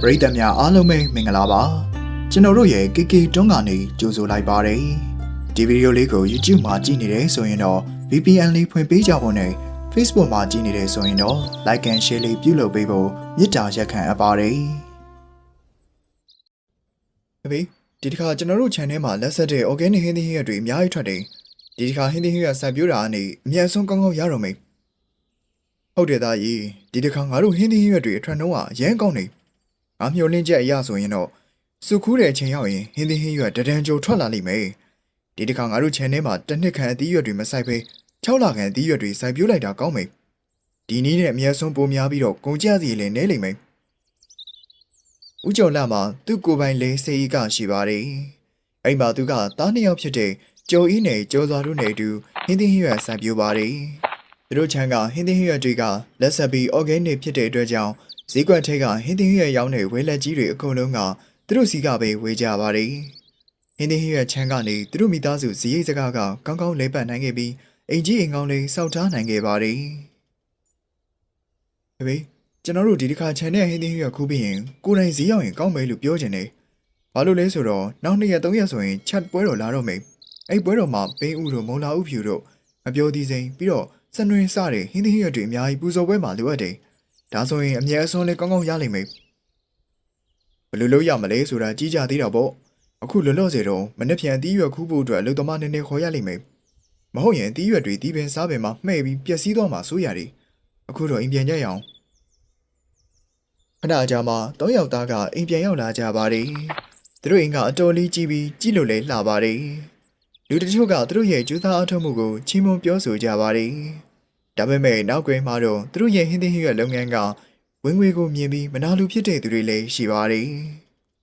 ပရိသတ်များအားလုံးပဲမင်္ဂလာပါကျွန်တော်တို့ရဲ့ KK တွန်းကနေကြိုဆိုလိုက်ပါတယ်ဒီဗီဒီယိုလေးကို YouTube မှာကြည့်နေတယ်ဆိုရင်တော့ VPN လေးဖွင့်ပေးကြဖို့နဲ့ Facebook မှာကြည့်နေတယ်ဆိုရင်တော့ Like and Share လေးပြုလုပ်ပေးဖို့မေတ္တာရက်ခံအပ်ပါတယ်အမေဒီတစ်ခါကျွန်တော်တို့ channel မှာလက်ဆက်တဲ့ organic ဟင်းသီးဟင်းရွက်တွေအများကြီးထွက်တယ်ဒီတစ်ခါဟင်းသီးဟင်းရွက်စိုက်ပျိုးတာကနေအများဆုံးကောင်းကောင်းရတော့မေဟုတ်တယ်သားကြီးဒီတစ်ခါငါတို့ဟင်းသီးဟင်းရွက်တွေအထွက်နှုန်းကရမ်းကောင်းနေ ငါမျှော်လင့်ချက်အရဆိုရင်တော့စုခူးတဲ့အချိန်ရောက်ရင်ဟင်းသီးဟင်းရွက်တဒံကြိုထွက်လာလိမ့်မယ်။ဒီတစ်ခါငါတို့ channel မှာတစ်နှစ်ခန့်အသီးရွက်တွေမစိုက်ဘဲ6လခန့်အသီးရွက်တွေစိုက်ပျိုးလိုက်တာကောင်းမယ်။ဒီနည်းနဲ့အများဆုံးပိုများပြီးတော့ကုန်ကျစရိတ်လည်းနည်းလိမ့်မယ်။ဦးကျော်လာမှာသူ့ကိုယ်ပိုင်လေးစေဤကရှိပါတယ်။အဲ့မှာသူကတားနှစ်ယောက်ဖြစ်တဲ့ကျော်အင်းနဲ့ကျော်စွာတို့နဲ့အတူဟင်းသီးဟင်းရွက်စိုက်ပျိုးပါတယ်။သူတို့ချမ်းကဟင်းသီးဟင်းရွက်တွေကလက်ဆက်ပြီး organic ဖြစ်တဲ့အတွက်ကြောင့် ဈေးကွက်ထဲကဟင်းသီးဟင်းရွက်ရောင်းတဲ့ဝဲလက်ကြီးတွေအကုန်လုံးကသူတို့စီကပဲဝေကြပါတယ်။ဟင်းသီးဟင်းရွက်ချမ်းကနေသူတို့မိသားစုဇီးရိတ်စကားကကောင်းကောင်းလဲပတ်နိုင်ခဲ့ပြီးအိမ်ကြီးအိမ်ကောင်းလေးစောက်ထားနိုင်ခဲ့ပါတယ်။ဟေးကျွန်တော်တို့ဒီတစ်ခါချန်တဲ့ဟင်းသီးဟင်းရွက်ခူးပြီးရင်ကိုယ်တိုင်ဈေးရောက်ရင်ကောင်းမယ်လို့ပြောချင်တယ်။ဘာလို့လဲဆိုတော့နောက်နှစ်ရက်သုံးရက်ဆိုရင်ချက်ပွဲတော်လာတော့မယ်။အဲ့ပွဲတော်မှာပင်းဥတို့မုံလာဥဖြူတို့မပြောသေးစိမ်ပြီးတော့စနွင်စတဲ့ဟင်းသီးဟင်းရွက်တွေအများကြီးပူဇော်ပွဲမှာလိုအပ်တယ်။ ဒါဆိုရင်အမြဲအစွန်းလေးကောင်းကောင်းရလိမ့်မယ်ဘယ်လိုလုပ်ရမလဲဆိုတာကြီးကြသေးတော့ပေါ့အခုလောလောဆယ်တော့မနေ့ပြန်အသီးရွက်ခူးဖို့အတွက်အလုပ်သမားနည်းနည်းခေါ်ရလိမ့်မယ်မဟုတ်ရင်အသီးရွက်တွေဒီပင်စားပင်မှာမှဲ့ပြီးပျက်စီးသွားမှာစိုးရတယ်အခုတော့အိမ်ပြန်ကြရအောင်ခဏကြာမှတောယောက်သားကအိမ်ပြန်ရောက်လာကြပါတယ်သူတို့အိမ်ကအတော်လေးကြီးပြီးကြီးလို့လဲလှပါတယ်လူတချို့ကသူတို့ရဲ့ကျူးသားအထုံးမှုကိုချီးမွမ်းပြောဆိုကြပါတယ် ဒါပေမဲ့နောက်ကွယ်မှာတော့သူတို့ရဲ့ဟင်းသီးဟင်းရွက်လုပ်ငန်းကဝင်ငွေကိုမြင်ပြီးမနာလိုဖြစ်တဲ့သူတွေလည်းရှိပါတယ်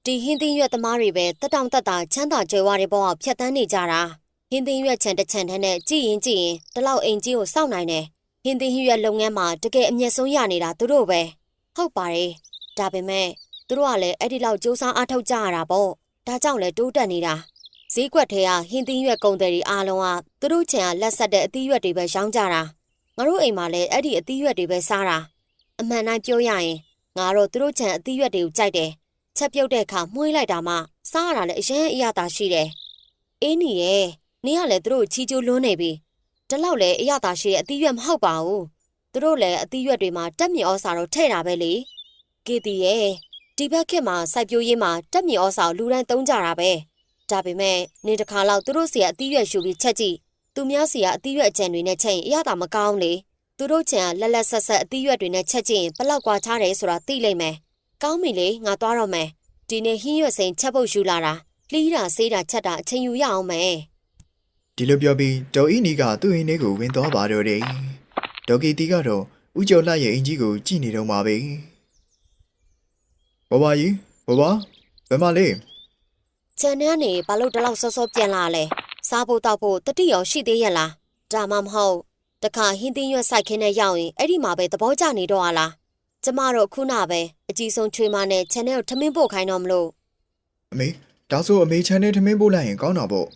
ဒီဟင်းသင်းရွက်သမားတွေပဲတက်တောင့်တက်တာချမ်းသာကြွယ်ဝတဲ့ဘဝကိုဖြတ်တန်းနေကြတာဟင်းသင်းရွက်ချန်တစ်ချန်တန်းနဲ့ကြည်ရင်ကြည်ရင်ဒီလောက်အိမ်ကြီးကိုစောင့်နိုင်တယ်ဟင်းသင်းရွက်လုပ်ငန်းမှာတကယ်အမျက်ဆုံးရနေတာသူတို့ပဲဟုတ်ပါတယ်ဒါပေမဲ့သူတို့ကလည်းအဲ့ဒီလောက်စူးစမ်းအားထုတ်ကြရတာပေါ့ဒါကြောင့်လည်းတိုးတက်နေတာဈေးကွက်ထဲကဟင်းသင်းရွက်ကုန်တယ်တွေအားလုံးကသူတို့ချန်ကလက်ဆက်တဲ့အသီးရွက်တွေပဲရောင်းကြတာ ငါတို့အိမ်မှာလည်းအဲ့ဒီအသီးရွက်တွေပဲစားတာအမှန်တိုင်းပြောရရင်ငါတော့သူတို့ချန်အသီးရွက်တွေကိုကြိုက်တယ်ချက်ပြုတ်တဲ့အခါမှုေးလိုက်တာမှစားရတာလည်းအရင်အရသာရှိတယ်။အေးနီရဲ့နင်ကလည်းသူတို့ချီကျိုးလွန်းနေပြီ။တလောက်လည်းအရသာရှိတဲ့အသီးရွက်မဟုတ်ပါဘူး။သူတို့လည်းအသီးရွက်တွေမှာတက်မြေဩစာတော့ထည့်တာပဲလေ။ကေတီရဲ့ဒီဘက်ခေတ်မှာစိုက်ပျိုးရေးမှာတက်မြေဩစာကိုလူတိုင်းသုံးကြတာပဲ။ဒါပေမဲ့နေတစ်ခါလောက်သူတို့စီကအသီးရွက်ရှူပြီးချက်ကြည့်။ သူများစီကအသီးရွက်အကြံတွေနဲ့ချက်ရင်အရသာမကောင်းလေ။သူတို့ချင်ကလက်လက်ဆက်ဆက်အသီးရွက်တွေနဲ့ချက်ကြည့်ရင်ဘလောက်ကွာခြားတယ်ဆိုတာသိလိမ့်မယ်။ကောင်းပြီလေငါသွားတော့မယ်။ဒီနေ့ဟင်းရွက်စိန်ချက်ဖို့ယူလာတာလှီးတာဆေးတာချက်တာအချိန်ယူရအောင်မယ်ဒီလိုပြောပြီးဒေါ်အီနီကသူ့အိမ်လေးကိုဝင်သွားပါတော့တယ်ဒေါ်ကီတီကတော့ဦးကျော်လှရဲ့အိမ်ကြီးကိုကြည့်နေတော့မှာပဲဘဘကြီးဘဘဘယ်မှာလဲဂျန်နန်းနေဘာလို့ဒီလောက်စောစောပြန်လာလဲ စားဖို့တောက်ဖို့တတိရောရှိသေးရဲ့လားဒါမှမဟုတ်တခါဟင်းသင်းရွက်စိုက်ခင်းနဲ့ရောက်ရင်အဲ့ဒီမှာပဲသဘောကျနေတော့ဟာလားကျမတို့ခုနပဲအကြီးဆုံးချွေးမနဲ့ channel ကိုထမင်းပို့ခိုင်းတော့မလို့အမေဒါဆိုအမေချန်နဲ့ထမင်းပို့လိုက်ရင်ကောင်းတာပေါ့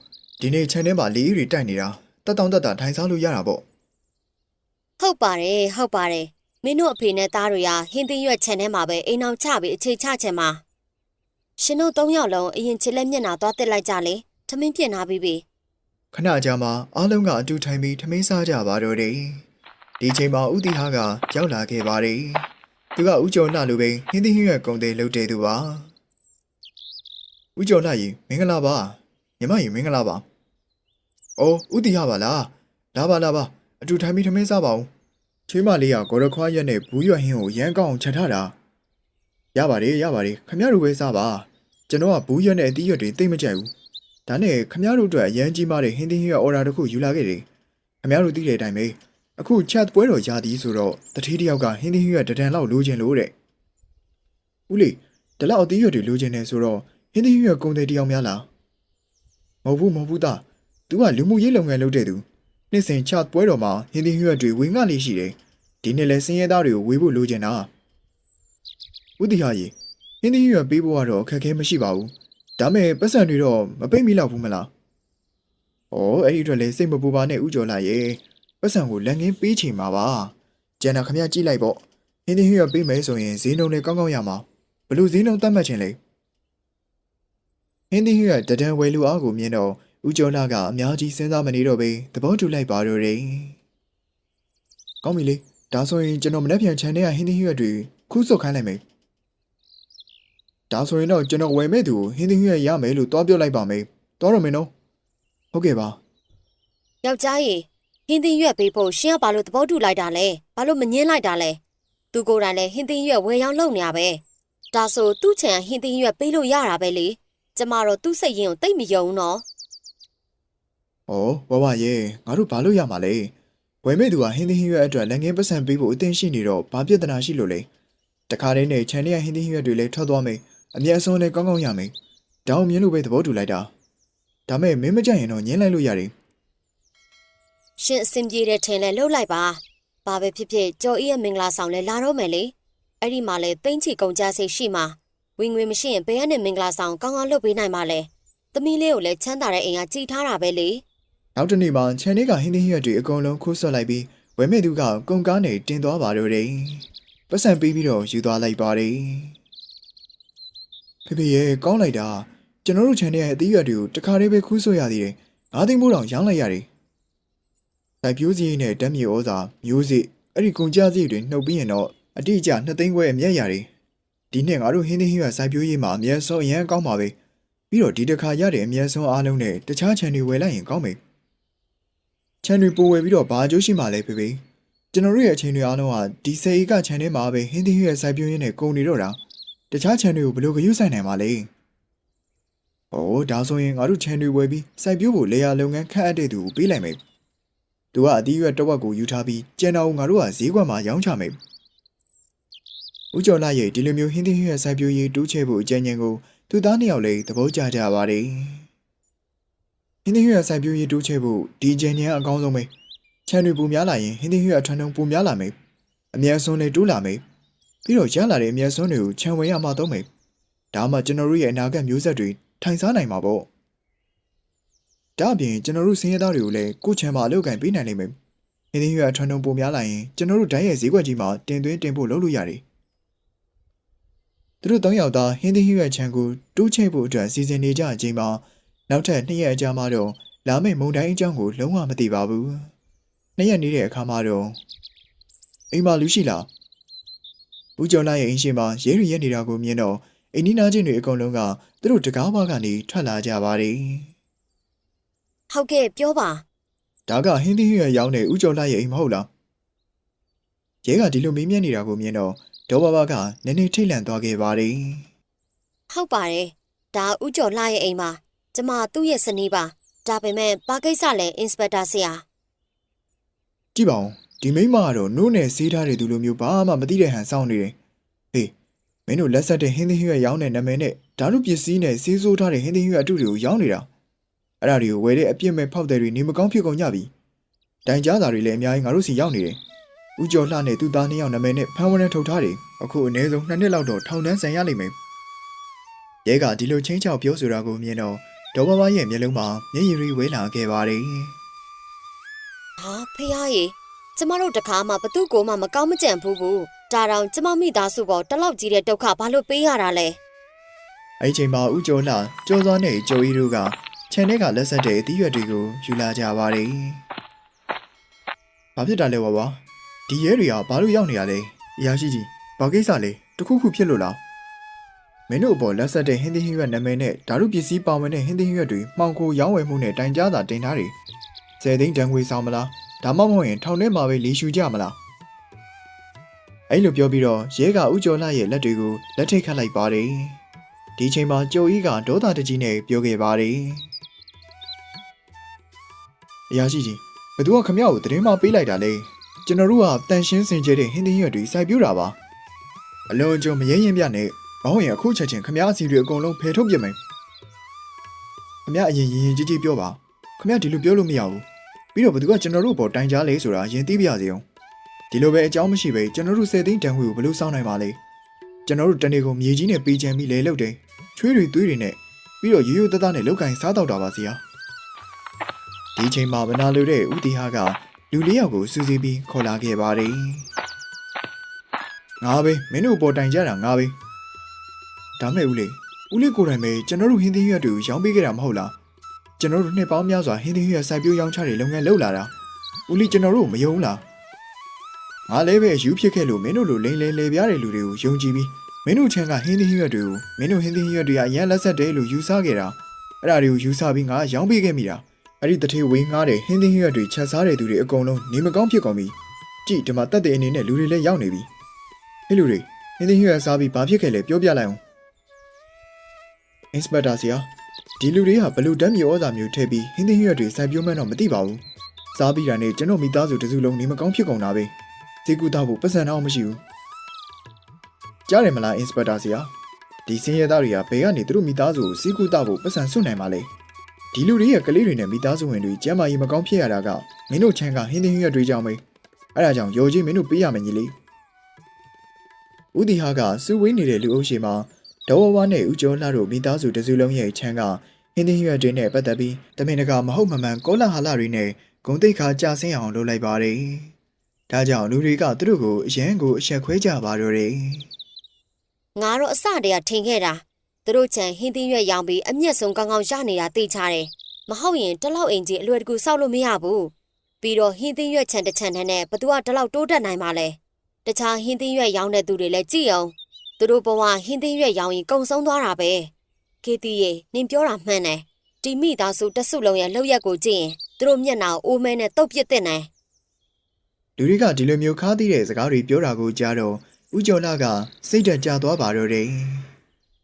ဒီနေ့ချန်ထဲမှာလေအေးတွေတိုက်နေတာတက်တောင့်တက်တာထိုင်စားလို့ရတာပေါ့ဟုတ်ပါတယ်ဟုတ်ပါတယ်မင်းတို့အဖေနဲ့သားတွေကဟင်းသင်းရွက် channel မှာပဲအိမ်အောင်ချပြီးအခြေချချင်မှာရှင်တို့သုံးယောက်လုံးအရင်ချစ်လက်မျက်နှာသွားတက်လိုက်ကြလေထမင်းပြင်ထားပြီးပြီ ခဏကြာမှအားလုံးကအတူထိုင်ပြီးထမင်းစားကြပါတော့တယ်ဒီချိန်မှာဦးတီဟာကရောက်လာခဲ့ပါတယ်သူကဦးကျော်လှလိုပဲဟင်းသီးဟင်းရွက်ကုန်တယ်လုပ်တဲ့သူပါဦးကျော်လှကြီးမင်္ဂလာပါညီမကြီးမင်္ဂလာပါအိုးဦးတီဟာပါလားလာပါလာပါအတူထိုင်ပြီးထမင်းစားပါဦးချွေးမလေးကဂေါ်ရခွားရက်နဲ့ဘူးရွက်ဟင်းကိုရမ်းကောင်းချက်ထားတာရပါတယ်ရပါတယ်ခမရတို့ပဲစားပါကျွန်တော်ကဘူးရွက်နဲ့အသီးရွက်တွေသိမ့်မကြိုက်ဘူး ဒါနဲ့ခမရတို့အတွက်အရန်ကြီးမားတဲ့ဟင်းသီးဟင်းရွက်အော်ဒါတစ်ခုယူလာခဲ့တယ်။ခမရတို့သိတဲ့အတိုင်းပဲအခုချက်ပွဲတော်ရာသီဆိုတော့တတိတယောက်ကဟင်းသီးဟင်းရွက်တဒံလောက်လိုချင်လို့တဲ့။ဦးလေးဒီလောက်အသီးရွက်တွေလိုချင်နေဆိုတော့ဟင်းသီးဟင်းရွက်ကုန်တယ်တယောက်များလား။မဟုတ်ဘူးမဟုတ်ဘူးသား။ तू ကလူမှုရေးလုပ်ငန်းလုပ်တဲ့သူ။နှစ်စဉ်ချက်ပွဲတော်မှာဟင်းသီးဟင်းရွက်တွေဝင်ငှလေးရှိတယ်။ဒီနေ့လဲစင်းရဲသားတွေကိုဝေဖို့လိုချင်တာ။ဦးတီဟာကြီးဟင်းသီးဟင်းရွက်ပေးဖို့ကတော့အခက်အခဲမရှိပါဘူး။ ဒါမဲ့ပတ်စံတွေတော့မပိတ်မိလောက်ဘူးမလား။ဩအဲ့ဒီအတွက်လည်းစိတ်မပူပါနဲ့ဥကျော်လာရဲ့ပတ်စံကိုလက်ငင်းပေးချိန်မှာပါ။ကျန်တာခမကြည့်လိုက်ပေါ့။ဟင်းသီးဟင်းရွက်ပေးမယ်ဆိုရင်ဈေးနှုန်းလည်းကောင်းကောင်းရမှာဘလို့ဈေးနှုန်းသတ်မှတ်ခြင်းလဲဟင်းသီးဟွေကတဒံဝယ်လူအားကိုမြင်တော့ဦးကျော်လာကအများကြီးစဉ်းစားမနေတော့ပဲသဘောတူလိုက်ပါတော့တယ်ကောင်းပြီလေဒါဆိုရင်ကျွန်တော်မနေ့ပြန်ချန်တဲ့ဟင်းသီးဟွေတွေခုစုတ်ခိုင်းလိုက်မယ် ဒါဆိုရင်တော့ကျွန်တော်ဝယ်မဲ့သူကိုဟင်းသီးဟွေရမယ်လို့တွားပြောလိုက်ပါမယ်တွားရမယ်နော်ဟုတ်ကဲ့ပါယောက်ျားကြီးဟင်းသီးရွက်ပေးဖို့ရှင်ကဘာလို့သဘောတူလိုက်တာလဲဘာလို့မငင်းလိုက်တာလဲသူကိုယ်တိုင်လည်းဟင်းသီးရွက်ဝယ်ရောက်လုပ်နေရပဲဒါဆိုသူ့ချန်ဟင်းသီးရွက်ပေးလို့ရတာပဲလေကျမတော့သူ့စိတ်ရင်းကိုတိတ်မယုံဘူးနော်။ဩဘဝရဲ့ငါတို့ဘာလို့ရမှာလဲ။ဝယ်မဲ့သူကဟင်းသီးဟင်းရွက်အတွက်လက်ငင်းပတ်စံပေးဖို့အသင့်ရှိနေတော့ဘာပြဿနာရှိလို့လဲ။တခါတည်းနဲ့ခြံထဲကဟင်းသီးဟင်းရွက်တွေလည်းထွက်သွားမယ်။ အမျက်အစွန်းလည်းကောင်းကောင်းရမယ်။ဒါအောင်မြင်လို့ပဲသဘောတူလိုက်တာ။ဒါမဲ့မင်းမကြိုက်ရင်တော့ညင်းလိုက်လို့ရတယ်ရှင်အဆင်ပြေတဲ့ထင်လဲလှုပ်လိုက်ပါဘာပဲဖြစ်ဖြစ်ကြော်ဤရဲ့မင်္ဂလာဆောင်လဲလာတော့မယ်လေအဲ့ဒီမှာလဲသိမ့်ချီကုန်ကြစိတ်ရှိမှာဝင်ငွေမရှိရင်ဘယ်ကနေမင်္ဂလာဆောင်ကောင်းကောင်းလုပ်ပေးနိုင်မှာလဲသမီးလေးကိုလည်းချမ်းသာတဲ့အိမ်ကကြည်ထားတာပဲလေ။နောက်တစ်နေ့မှာခြံထဲကဟင်းသီးဟင်းရွက်တွေအကုန်လုံးခိုးဆွတ်လိုက်ပြီးဝယ်မဲ့သူကကုန်ကားနဲ့တင်သွားပါတော့တယ်။ပတ်စံပေးပြီးတော့ယူသွားလိုက်ပါတယ်။ ဖေဖေရဲ့ကောင်းလိုက်တာကျွန်တော်တို့ခြံထဲကအသီးရွက်တွေကိုတခါတည်းပဲခိုးဆွတ်ရသေးတယ်။ငါးသိန်းမိုးတောင်ရောင်းလိုက်ရတယ်။တိုက်ပြိုးစီနဲ့တက်မြေဩဇာမျိုးစေ့အဲ့ဒီကုန်ကြစည်တွေနှုတ်ပြီးရင်တော့အတိအကျနှစ်သိန်းခွဲအမျက်ရတယ်။ဒီနှစ်ငါတို့ဟင်းသီးဟင်းရွက်စိုက်ပျိုးရေးမှာအမျက်ဆုံးအရန်ကောင်းပါပဲ။ပြီးတော့ဒီတစ်ခါရတဲ့အမျက်ဆုံးအားလုံးနဲ့တခြားခြံတွေဝယ်လိုက်ရင်ကောင်းမယ်။ခြံတွေပိုဝယ်ပြီးတော့ဘာအကျိုးရှိမှလဲဖေဖေကျွန်တော်တို့ရဲ့အချိန်တွေအားလုံးကဒီစေအေကခြံထဲမှာပဲဟင်းသီးဟင်းရဲ့စိုက်ပျိုးရင်းနဲ့ကုန်နေတော့တာ တခြားခြံတွေကိုဘယ်လိုဂရုစိုက်နိုင်မှာလဲ။ဩဒါဆိုရင်ငါတို့ခြံတွေဝယ်ပြီးစိုက်ပျိုးဖို့လေယာလုပ်ငန်းခန့်အပ်တဲ့သူကိုပေးလိုက်မယ်။သူကအသီးရွက်တစ်ဝက်ကိုယူထားပြီးကျန်တာကိုငါတို့ကဈေးကွက်မှာရောင်းချမယ်။ဦးကျော်လာရဲ့ဒီလိုမျိုးဟင်းသီးဟင်းရဲ့စိုက်ပျိုးရေးတိုးချဲ့ဖို့အကြံဉာဏ်ကိုသူသားနှစ်ယောက်လည်းသဘောကျကြပါတယ်။ဟင်းသီးဟွေရစိုက်ပျိုးရေးတိုးချဲ့ဖို့ဒီဂျန်ညံအကောင်းဆုံးပဲခြံတွေပူများလာရင်ဟင်းသီးဟွေရထွန်းထုံပူများလာမယ်အမျက်စွန်းတွေတိုးလာမယ် ပြီးတော့ရလာတဲ့အမျက်စွန်းတွေကိုခြံဝင်ရမှာတော့မယ်ဒါမှကျွန်တော်တို့ရဲ့အနာဂတ်မျိုးဆက်တွေထိုင်စားနိုင်မှာပေါ့ဒါအပြင်ကျွန်တော်တို့စင်းရဲသားတွေကိုလည်းကိုယ့်ခြံမှာအလုပ်ကင်ပေးနိုင်လိမ့်မယ်ဟင်းသီးဟွေရထွန်းထုံပူများလာရင်ကျွန်တော်တို့ဓာတ်ရဲ့ဈေးကွက်ကြီးမှာတင်သွင်းတင်ဖို့လုပ်လို့ရတယ်သူတို့တောင်းယောက်သားဟင်းသီးဟွေရခြံကိုတိုးချဲ့ဖို့အတွက်စီစဉ်နေကြအချိန်မှာနောက်ထပ်နှစ်ရက်အကြာမှတော့လာမယ့်မုံတိုင်းအကြောင်းကိုလုံးဝမသိပါဘူး။နှစ်ရက်နေတဲ့အခါမှာတော့အိမ်မှာလူရှိလား။ ဦးကျော်လာရဲ့အိမ်ရှိမှာရဲရီရက်နေတာကိုမြင်တော့အိမ်နီးနားချင်းတွေအကုန်လုံးကသူတို့တကားဘကနေထွက်လာကြပါတယ်ဟုတ်ကဲ့ပြောပါ။ဒါကဟင်းသီးဟွေရောင်းတဲ့ဦးကျော်လာရဲ့အိမ်မဟုတ်လား။ရဲကဒီလိုမေးမြန်းနေတာကိုမြင်တော့ဒေါ်ဘဘကနည်းနည်းထိတ်လန့်သွားခဲ့ပါတယ်ဟုတ်ပါတယ်ဒါဥကျော်လှရဲ့အိမ်ပါကျမသူ့ရဲ့စနီးပါဒါပေမဲ့ဘာကိစ္စလဲအင်စပက်တာဆရာ။ကြည့်ပါဦး ဒီမိန်းမကတော့နို့နဲ့ဆေးထားတဲ့သူလိုမျိုးဘာမှမသိတဲ့ဟန်စောင်းနေတယ်။ဟေးမင်းတို့လက်ဆက်တဲ့ဟင်းသီးဟွေရောင်းတဲ့နာမည်နဲ့ဓာတ်လူပစ္စည်းနဲ့ဆေးဆိုးထားတဲ့ဟင်းသီးဟွေအတုတွေကိုရောင်းနေတာ။အဲ့ဒါတွေကိုဝယ်တဲ့အပြစ်မဲ့ဖောက်တဲ့တွေနေမကောင်းဖြစ်ကုန်ကြပြီ။တိုင်ကြားစာတွေလည်းအများကြီးငါတို့စီရောက်နေတယ်။ဦးကျော်လှနဲ့သူ့သားနှစ်ယောက်နာမည်နဲ့ဖမ်းဝရမ်းထုတ်ထားတယ်။အခုအနည်းဆုံးနှစ်နှစ်လောက်တော့ထောင်တန်းဆန်ရလိမ့်မယ်။ရဲကဒီလိုချင်းချောက်ပြောဆိုတာကိုမြင်တော့ဒေါ်ဘဘရဲ့မျက်လုံးမှာမျက်ရည်တွေဝဲလာခဲ့ပါတယ်။ဟာဖះရေ ကျမတို့တခါမှဘသူ့ကိုမှမကောင်းမကြံဘူးဘူးဒါတောင်ကျမမိသားစုပေါ်တလောက်ကြီးတဲ့ဒုက္ခဘာလို့ပေးရတာလဲအဲ့ဒီချိန်မှာဦးကျော်လှကျော်စောနဲ့ကျော်ရီတို့ကခြံထဲကလက်ဆက်တဲ့အသီးရွက်တွေကိုယူလာကြပါတယ်။ဘာဖြစ်တာလဲဝါဝါဒီရဲတွေကဘာလို့ရောက်နေရလဲ။အရာရှိကြီးဘာကိစ္စလဲတခုခုဖြစ်လို့လား။မင်းတို့အပေါ်လက်ဆက်တဲ့ဟင်းသီးဟင်းရွက်နာမည်နဲ့ဓာတ်ရုပ်ပစ္စည်းပါဝင်တဲ့ဟင်းသီးဟင်းရွက်တွေမှောင်ခိုရောင်းဝယ်မှုနဲ့တိုင်ကြားတာတင်ထားတယ်။ဆယ်သိန်းတန်ငွေဆောင်မလား ဒါမှမဟုတ်ရင်ထောင်ထဲမှာပဲလေရှူကြမလား။အဲ့လိုပြောပြီးတော့ရဲကဦးကျော်လှရဲ့လက်တွေကိုလက်ထိတ်ခတ်လိုက်ပါတယ်။ဒီချိန်မှာကြိုဤကဒေါသတကြီးနဲ့ပြောခဲ့ပါတယ်။အရာရှိကြီးဘသူကခမရကိုတရင်မပေးလိုက်တာလေကျွန်တော်တို့ကတန်ရှင်းစင်ကြဲတဲ့ဟင်းသီးရွက်တွေစိုက်ပြူတာပါအလွန်ကြုံမရဲရင်ပြနဲ့ဘောင်းရင်အခုချက်ချင်းခမရစီတွေအကုန်လုံးဖယ်ထုတ်ပြမယ်ခမရအရင်ရင်ရင်ကြီးကြီးပြောပါခမရဒီလိုပြောလို့မရဘူး ပြီးတော့ဘသူကကျွန်တော်တို့ပေါ်တိုင်ကြားလေဆိုတာရင်သိပြရစီအောင်ဒီလိုပဲအကြောင်းမရှိပဲကျွန်တော်တို့စေသိန်းတန်ခွေကိုဘလို့စောင်းနိုင်ပါလဲကျွန်တော်တို့တနေ့ကိုမြေကြီးနဲ့ပေးချင်ပြီးလေလုတ်တယ်ချွေးတွေသွေးတွေနဲ့ပြီးတော့ရိုးရိုးသားသားနဲ့လောက်ကင်စားတော့တာပါစီယာဒီချိန်မှာမနာလိုတဲ့ဦးတီဟာကလူလေးယောက်ကိုစူးစီးပြီးခေါ်လာခဲ့ပါတယ်ငါပဲမင်းတို့ပေါ်တိုင်ကြတာငါပဲဒါမဲ့ဦးလေးဦးလေးကိုယ်တိုင်ပဲကျွန်တော်တို့ဟင်းသီးရွက်တွေကိုရောင်းပေးခဲ့တာမဟုတ်လား ကျွန်တော်တို့နှစ်ပေါင်းများစွာဟင်းသီးရွက်စိုက်ပျိုးရောင်းချတဲ့လုပ်ငန်းလုပ်လာတာဦးလေးကျွန်တော်တို့ကိုမယုံဘူးလားငါလည်းပဲယူဖြစ်ခဲ့လို့မင်းတို့လိုလိန်လိန်လေပြားတဲ့လူတွေကိုယုံကြည်ပြီးမင်းတို့ချမ်းကဟင်းသီးရွက်တွေကိုမင်းတို့ဟင်းသီးရွက်တွေကအရန်လက်ဆက်တယ်လို့ယူဆခဲ့တာအဲ့ဒါတွေကိုယူဆပြီးငါရောင်းပေးခဲ့မိတာအဲ့ဒီတထေဝေးငားတဲ့ဟင်းသီးရွက်တွေချက်စားတဲ့သူတွေအကုန်လုံးနေမကောင်းဖြစ်ကုန်ပြီကြည့်ဒီမှာတက်တဲ့အနေနဲ့လူတွေလည်းရောက်နေပြီဟဲ့လူတွေဟင်းသီးရွက်စားပြီးဘာဖြစ်ခဲ့လဲပြောပြလိုက်အောင်အင်စပက်တာဆီယာ ဒီလူတွေကဘလို့ဓာတ်မြေဩဇာမျိုးထည့်ပြီးဟင်းသီးရွက်တွေစိုက်ပျိုးမှန်းတော့မသိပါဘူးစားပြီးတာနဲ့ကျွန်တော်မိသားစုတစ်စုလုံးနေမကောင်းဖြစ်ကုန်တာပဲဈေးကူတောက်ဖို့ပတ်စံတော့မရှိဘူးကြားတယ်မလားအင်စပက်တာဆီယာဒီစင်းရဲသားတွေကဘယ်ကနေသူတို့မိသားစုကိုဈေးကူတောက်ဖို့ပတ်စံစွန့်နိုင်မှာလဲဒီလူတွေရဲ့ကလေးတွေနဲ့မိသားစုဝင်တွေကျမ်းမာရေးမကောင်းဖြစ်ရတာကမင်းတို့ချမ်းကဟင်းသီးရွက်တွေကြောင့်ပဲအဲ့ဒါကြောင့်ရော်ကြီးမင်းတို့ပေးရမယ်ညီလေးဦးဒီဟာကစူဝေးနေတဲ့လူအုပ်ရှိမှာ ဒေါ်ဝဝနဲ့ဦးကျော်လှတို့မိသားစုတစုလုံးရဲ့ချမ်းကဟင်းသီးရွက်တွေနဲ့ပတ်သက်ပြီးတမင်တကာမဟုတ်မမှန်ကောလာဟလတွေနဲ့ဂုံတိတ်ခါကြာဆင်းအောင်လုပ်လိုက်ပါတယ်။ဒါကြောင့်လူတွေကသူတို့ကိုအရန်ကိုအဆက်ခွဲကြပါတော့တယ်ငါတော့အစတည်းကထင်ခဲ့တာသူတို့ချန်ဟင်းသီးရွက်ရောင်းပြီးအမျက်ဆုံးကောင်းကောင်းရနေတာသိချတယ်မဟုတ်ရင်တစ်လောက်အိမ်ကြီးအလွယ်တကူစောက်လို့မရဘူးပြီးတော့ဟင်းသီးရွက်ချန်တစ်ချန်နဲ့ဘသူကတစ်လောက်တိုးတက်နိုင်မှာလဲတခြားဟင်းသီးရွက်ရောင်းတဲ့သူတွေလည်းကြည့်အောင် သူတို့ဘဝဟင်းသီးရွက်ရောင်းရင်ကုံဆုံးသွားတာပဲခေတီရေနင်ပြောတာမှန်တယ်ဒီမိသားစုတစ်စုလုံးရဲ့လောက်ရက်ကိုကြည့်ရင်သူတို့မျက်နှာကိုအိုးမဲနဲ့တုတ်ပစ်တဲ့နိုင်။လူတွေကဒီလိုမျိုးခါးသီးတဲ့စကားတွေပြောတာကိုကြားတော့ဦးကျော်လှကစိတ်ဓာတ်ကျသွားပါတော့တယ်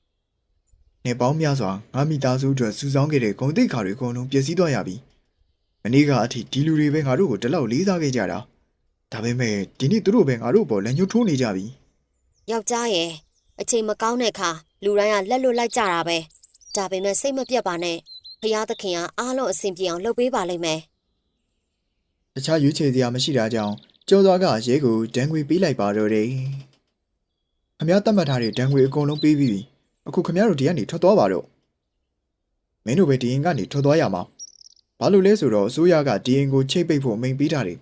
။နေပေါင်းများစွာငါမိသားစုအတွက်စူဆောင်းခဲ့တဲ့ဂုံတိတ်ခါတွေအကုန်လုံးပျက်စီးသွားရပြီ။မနေ့ကအထိဒီလူတွေပဲငါတို့ကိုတလောက်လေးစားခဲ့ကြတာ။ဒါပေမဲ့ဒီနေ့သူတို့ပဲငါတို့ပေါ်လက်ညှိုးထိုးနေကြပြီ။ ယောက်ျားရဲ့အချိန်မကောင်းတဲ့အခါလူတိုင်းကလက်လွတ်လိုက်ကြတာပဲဒါပေမဲ့စိတ်မပြတ်ပါနဲ့ဖရာသခင်ကအားလုံးအဆင်ပြေအောင်လုပ်ပေးပါလိမ့်မယ်တခြားရွေးချယ်စရာမရှိတာကြောင့်ကျော်သွားကရဲကိုဒဏ်ငွေပေးလိုက်ပါတော့တယ်။ခမည်းတတ်မှတ်ထားတဲ့ဒဏ်ငွေအကုန်လုံးပေးပြီးပြီ။အခုခမည်းတို့ဒီကနေထွက်သွားပါတော့။မင်းတို့ပဲဒီရင်ကနေထွက်သွားရမှာ။ဘာလို့လဲဆိုတော့အစိုးရကဒီရင်ကိုချိတ်ပိတ်ဖို့အမိန်ပေးထားတယ်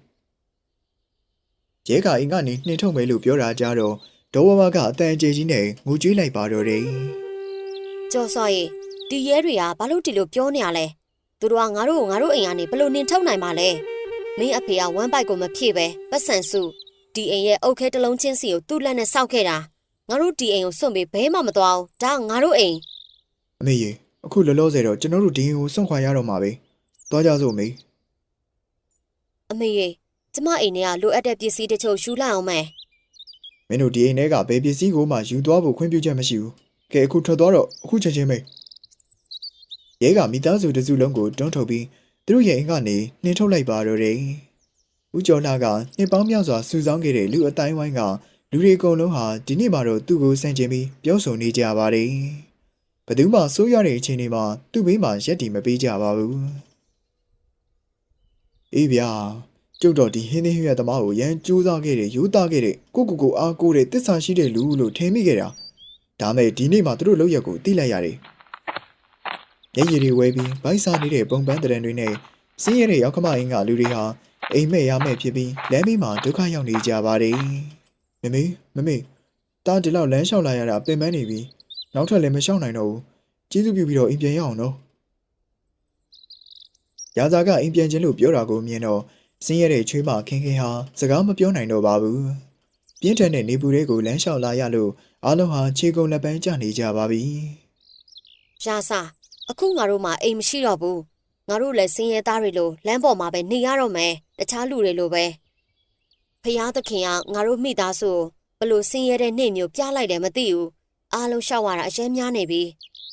။ရဲကအင်ကနေနှင်ထုတ်မယ်လို့ပြောတာကြတော့ ဒေါ်ဝဝကအတန်အကျကြီးနဲ့ငိုကြွေးလိုက်ပါတော့တယ်ကြော်စော်ရီဒီရဲတွေကဘာလို့ဒီလိုပြောနေရလဲသူတို့ကငါတို့ကိုငါတို့အိမ်ကနေဘလို့နင်ထုတ်နိုင်မှာလဲမင်းအဖေကဝမ်းပိုက်ကိုမဖြည့်ပဲပတ်စံစုဒီအိမ်ရဲ့အုတ်ခဲတစ်လုံးချင်းစီကိုသူ့လက်နဲ့စောက်ခဲ့တာငါတို့ဒီအိမ်ကိုစွန့်ပြီးဘဲမှမသွားဘူးဒါကငါတို့အိမ်။အမေရေအခုလောလောဆယ်တော့ကျွန်တော်တို့ဒီရင်ကိုစွန့်ခွာရတော့မှာပဲ။သွားကြစို့အမေအမေရေကျမအိမ်ထဲကလိုအပ်တဲ့ပစ္စည်းတချို့ယူလိုက်အောင်မယ်။ မင်းတို့ဒီအိမ်ထဲကဘယ်ပစ္စည်းကိုမှယူသွားဖို့ခွင့်ပြုချက်မရှိဘူး။ကဲအခုထွက်သွားတော့အခုချက်ချင်းပဲ။ရဲကမိသားစုတစ်စုလုံးကိုတွန်းထုတ်ပြီးသူတို့ရဲ့အိမ်ကနေနှင်ထုတ်လိုက်ပါတော့တယ်။ဦးကျော်လှကနှစ်ပေါင်းများစွာစူဆောင်းခဲ့တဲ့လူအတိုင်းဝိုင်းကလူတွေအကုန်လုံးဟာဒီနေ့မှတော့သူ့ကိုစန့်ကျင်ပြီးပြောဆိုနေကြပါတယ်။ဘယ်သူမှစိုးရတဲ့အချိန်တွေမှာသူ့ဘေးမှာရက်တည်မပေးကြပါဘူး။အေးဗျာ ကျုပ်တော့ဒီဟင်းသင်းဟွရသမားကိုရမ်းကြိုးစားခဲ့တဲ့ယူသားခဲ့တဲ့ကိုကိုကိုအားကိုးတဲ့တစ္ဆာရှိတဲ့လူလို့ထင်မိခဲ့တာ။ဒါမဲ့ဒီနေ့မှသူတို့လောက်ရက်ကိုသိလိုက်ရတယ်။မျက်ရည်တွေဝဲပြီးဗိုက်စားနေတဲ့ပုံပန်းတရံတွေနဲ့စင်းရတဲ့ရောက်ခမအင်းကလူတွေဟာအိမ်မက်ရမဲ့ဖြစ်ပြီးလမ်းဘေးမှာဒုက္ခရောက်နေကြပါတယ်။မမေမမေတားဒီလောက်လမ်းလျှောက်လာရတာပင်ပန်းနေပြီ။နောက်ထပ်လည်းမလျှောက်နိုင်တော့ဘူး။ကျေးဇူးပြုပြီးတော့အိမ်ပြန်ရအောင်နော်။ရာဇာကအိမ်ပြန်ခြင်းလို့ပြောတာကိုမြင်တော့ စင်းရတဲ့ချွေးမခင်ခင်ဟာစကားမပြောနိုင်တော့ပါဘူး။ပြင်းထန်တဲ့နေပူတွေကိုလမ်းလျှောက်လာရလို့အားလုံးဟာခြေကုံလက်ပန်းကျနေကြပါပြီ။ရာစာအခုငါတို့မှအိမ်မရှိတော့ဘူးငါတို့လည်းစင်းရဲသားတွေလိုလမ်းပေါ်မှာပဲနေရတော့မယ်တခြားလူတွေလိုပဲဖယားသခင်ကငါတို့မိသားစုကိုဘလို့စင်းရဲတဲ့နေ့မျိုးပြလိုက်တယ်မသိဘူးအားလုံးရှောက်ရတာအရင်များနေပြီ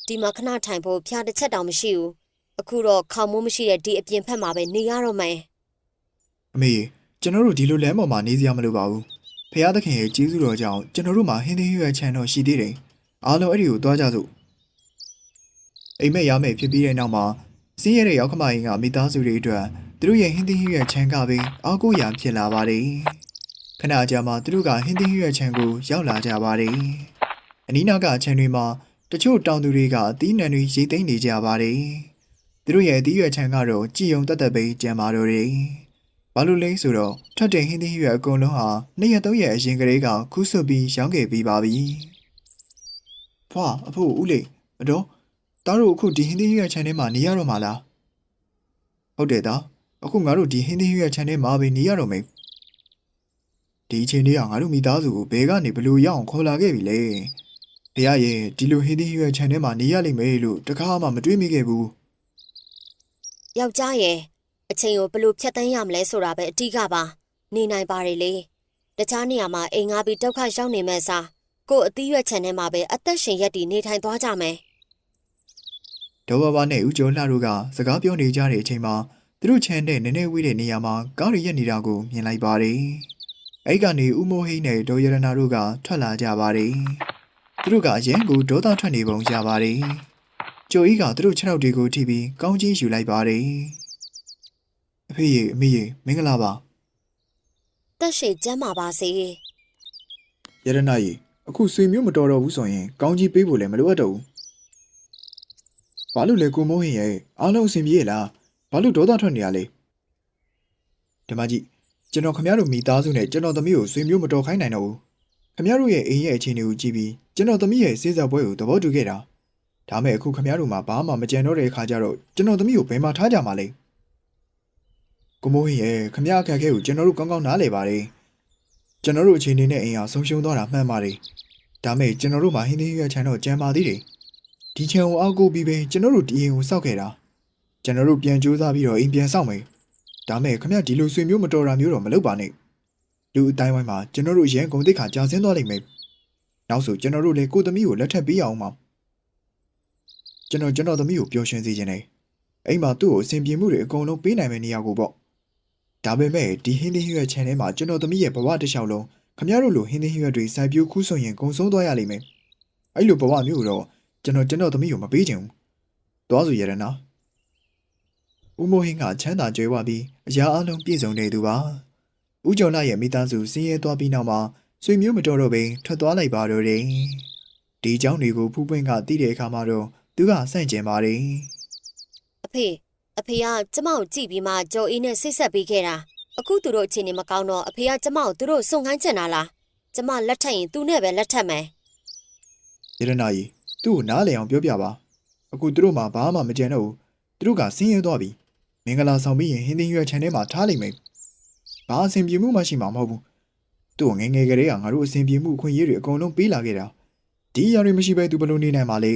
ဒီမှာခဏထိုင်ဖို့ဖျားတစ်ချက်တောင်မရှိဘူးအခုတော့ခေါင်းမိုးမရှိတဲ့ဒီအပြင်ဖက်မှာပဲနေရတော့မယ် အမေကျွန်တော်တို့ဒီလိုလမ်းပေါ်မှာနေစရာမလိုပါဘူးဖះသခင်ရဲ့ကျေးဇူးတော်ကြောင့်ကျွန်တော်တို့မှာဟင်းသင်းရွက်ချန်တော်ရှိသေးတယ်အားလုံးအဲ့ဒီကိုသွားကြစို့အိမ်မက်ရမယ်ဖြစ်ပြီးတဲ့နောက်မှာစင်းရတဲ့ရောက်ခမရင်ကမိသားစုတွေအတွက်သူတို့ရဲ့ဟင်းသင်းရွက်ချန်ကပဲအားကိုးရာဖြစ်လာပါတယ်ခဏကြာမှသူတို့ကဟင်းသင်းရွက်ချန်ကိုရောက်လာကြပါတယ်အနီးနားကချန်တွေမှာတချို့တောင်သူတွေကအသီးနှံတွေရိတ်သိမ်းနေကြပါတယ်သူတို့ရဲ့အသီးရွက်ချန်ကတော့ကြည်ုံတက်တက်ပဲကြံပါတော့တယ် ဘာလို့လဲဆိုတော့ထပ်တဲ့ဟင်းသီးရွက်အကုန်လုံးဟာနှစ်ရက်သုံးရက်အရင်ကလေးကခူးဆွတ်ပြီးရောင်းခဲ့ပြီးပါပြီဖွာအဖိုးဦးလေးအတော်တားတို့အခုဒီဟင်းသီးဟင်းရွက်ခြံထဲမှာနေရတော့မှာလားဟုတ်တယ်သားအခုငါတို့ဒီဟင်းသီးဟင်းရွက်ခြံထဲမှာပဲနေရတော့မယ်ဒီအချိန်လေးကငါတို့မိသားစုကိုဘယ်ကနေဘလို့ရအောင်ခေါ်လာခဲ့ပြီလဲတရားရဲ့ဒီလိုဟင်းသီးဟင်းရွက်ခြံထဲမှာနေရလိမ့်မယ်လို့တခါမှမတွေးမိခဲ့ဘူးယောက်ျားရဲ့ အချိန်ကိုဘယ်လိုဖြတ်တန်းရမလဲဆိုတာပဲအဓိကပါနေနိုင်ပါ रे လေတခြားနေရာမှာအိမ်ငါပြီးဒုက္ခရောက်နေမဲ့စားကို့အသီးရွက်ချန်ထဲမှာပဲအသက်ရှင်ရက်တည်နေထိုင်သွားကြမယ်ဒေါ်ဘာဘာနဲ့ဦးကျော်လှတို့ကစကားပြောနေကြတဲ့အချိန်မှာသူတို့ခြံတဲ့နည်းနည်းဝေးတဲ့နေရာမှာကားရီရက်နေတာကိုမြင်လိုက်ပါတယ်။အဲ့ကနေဦးမိုးဟိန်းနဲ့ဒေါ်ရတနာတို့ကထွက်လာကြပါတယ်။သူတို့ကအရင်ကဒေါသထွက်နေပုံရပါတယ်။ကျော်ကြီးကသူတို့ခြေထောက်တွေကိုထိပြီးကောင်းကြီးယူလိုက်ပါတယ်။အ ဖေရေအမေရေမင်္ဂလာပါတက်ရှိကျမ်းမာပါစေ။ရတနာရေအခုဆွေမျိုးမတော်တော့ဘူးဆိုရင်ကောင်းကြီးပေးဖို့လည်းမလိုအပ်တော့ဘူး။ဘာလို့လဲကိုမိုးဟိန်းရဲ့အားလုံးအဆင်ပြေရဲ့လား။ဘာလို့ဒေါသထွက်နေရလဲ။ဒီမကြီးကျွန်တော်ခမရတို့မိသားစုနဲ့ကျွန်တော်သမီးကိုဆွေမျိုးမတော်ခိုင်းနိုင်တော့ဘူး။ခမရတို့ရဲ့အိမ်ရဲ့အခြေအနေကိုကြည့်ပြီးကျွန်တော်သမီးရဲ့စေးစားပွဲကိုသဘောတူခဲ့တာ။ဒါမဲ့အခုခမရတို့မှာဘာမှမကြံတော့တဲ့အခါကျတော့ကျွန်တော်သမီးကိုဘယ်မှာထားကြမှာလဲ။ ကိုမိုးဟိန်းရဲ့ခမရအခက်အခဲကိုကျွန်တော်တို့ကောင်းကောင်းနားလည်ပါတယ်။ကျွန်တော်တို့အခြေအနေနဲ့အိမ်ဟာဆုံးရှုံးသွားတာမှန်ပါတယ်။ဒါမဲ့ကျွန်တော်တို့မှာဟင်းသီးရွက်ချမ်းတော့ကြံပါသေးတယ်။ဒီချံကိုအောက်ကိုပြီးပဲကျွန်တော်တို့ဒီအိမ်ကိုစောက်ခဲ့တာ။ကျွန်တော်တို့ပြန်ကြိုးစားပြီးတော့အိမ်ပြန်စောက်မယ်။ဒါမဲ့ခမရဒီလိုဆွေမျိုးမတော်တာမျိုးတော့မလုပ်ပါနဲ့။လူအတိုင်းဝိုင်းမှာကျွန်တော်တို့ရန်ကုန်တိတ်ခါကြာဆင်းသွားလိမ့်မယ်။နောက်ဆိုကျွန်တော်တို့လည်းကိုသမီးကိုလက်ထပ်ပေးအောင်ပါ။ကျွန်တော်ကျွန်တော်သမီးကိုပျော်ရွှင်စေချင်တယ်။အိမ်မှာသူ့ကိုအဆင်ပြေမှုတွေအကုန်လုံးပေးနိုင်မယ့်နေရာကိုပေါ့။ ဒါပေမဲ့ဒီဟင်းသီးရွက်ချန်ထဲမှာကျွန်တော်သမီးရဲ့ဘဝတစ်လျှောက်လုံးခမရတို့လိုဟင်းသီးရွက်တွေစိုက်ပျိုးခူးဆွရင်ကုံဆုံးသွားရလိမ့်မယ်။အဲ့လိုဘဝမျိုးကိုတော့ကျွန်တော်ကျွန်တော်သမီးကိုမပေးချင်ဘူး။သွားစုရတနာ။ဦးမိုးဟင်းကချမ်းသာကြွယ်ဝပြီးအရာအလုံးပြည့်စုံနေသူပါ။ဦးကျော်လာရဲ့မိသားစုစင်းရဲသွားပြီးနောက်မှာဆွေမျိုးမတော်တော့ဘဲထွက်သွားလိုက်ပါတော့တယ်။ဒီเจ้าတွေကိုဖူးပွင့်ကတည်တဲ့အခါမှာတော့သူကဆန့်ကျင်ပါတယ် အဖေ အဖေကကျမကိုကြည့်ပြီးမှကြော်အေးနဲ့ဆိတ်ဆက်ပေးခဲ့တာအခုသူတို့အခြေအနေမကောင်းတော့အဖေကကျမကိုသူတို့စုံခိုင်းချင်တာလားကျမလက်ထက်ရင်သူနဲ့ပဲလက်ထက်မယ်။ရတနာကြီးသူ့ကိုနားလည်အောင်ပြောပြပါ။အခုသူတို့မှဘာမှမကြံတော့ဘူး။သူတို့ကဆင်းရဲသွားပြီ။မင်္ဂလာဆောင်ပြီးရင်ဟင်းသီးရွက်ချန်ထဲမှာထားလိမ့်မယ်။ဘာအဆင်ပြေမှုမှရှိမှာမဟုတ်ဘူး။သူ့ကိုငယ်ငယ်ကလေးကငါတို့အဆင်ပြေမှုအခွင့်အရေးတွေအကုန်လုံးပေးလာခဲ့တာ။ဒီအရာတွေမရှိဘဲသူဘယ်လိုနေနိုင်မှာလဲ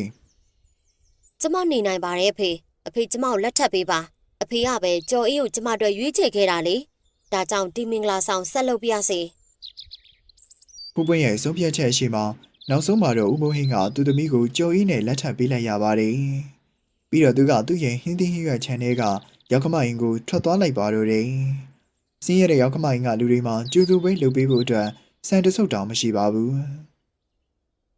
။ကျမနေနိုင်ပါတယ်အဖေ အဖေကျမကိုလက်ထပ်ပေးပါအဖေကပဲကြော်အေးကိုကျမတို့ရွေးချယ်ခဲ့တာလေဒါကြောင့်ဒီမင်္ဂလာဆောင်ဆက်လုပ်ပြရစေဖူးပွင့်ရဲ့ဆုံးဖြတ်ချက်အရှိမှာနောက်ဆုံးမှာတော့ဦးမိုးဟင်းကသူ့သမီးကိုကြော်အီးနဲ့လက်ထပ်ပေးလိုက်ရပါတယ်။ပြီးတော့သူကသူ့ရဲ့ဟင်းသီးဟင်းရွက်ချန်ထဲကရောက်ခမအင်ကိုထွက်သွားလိုက်ပါတော့တယ်။စင်းရတဲ့ရောက်ခမအင်ကလူတွေမှာကျူသူပဲလုပ်ပေးဖို့အတွက်စံတဆုပ်တောင်မရှိပါဘူး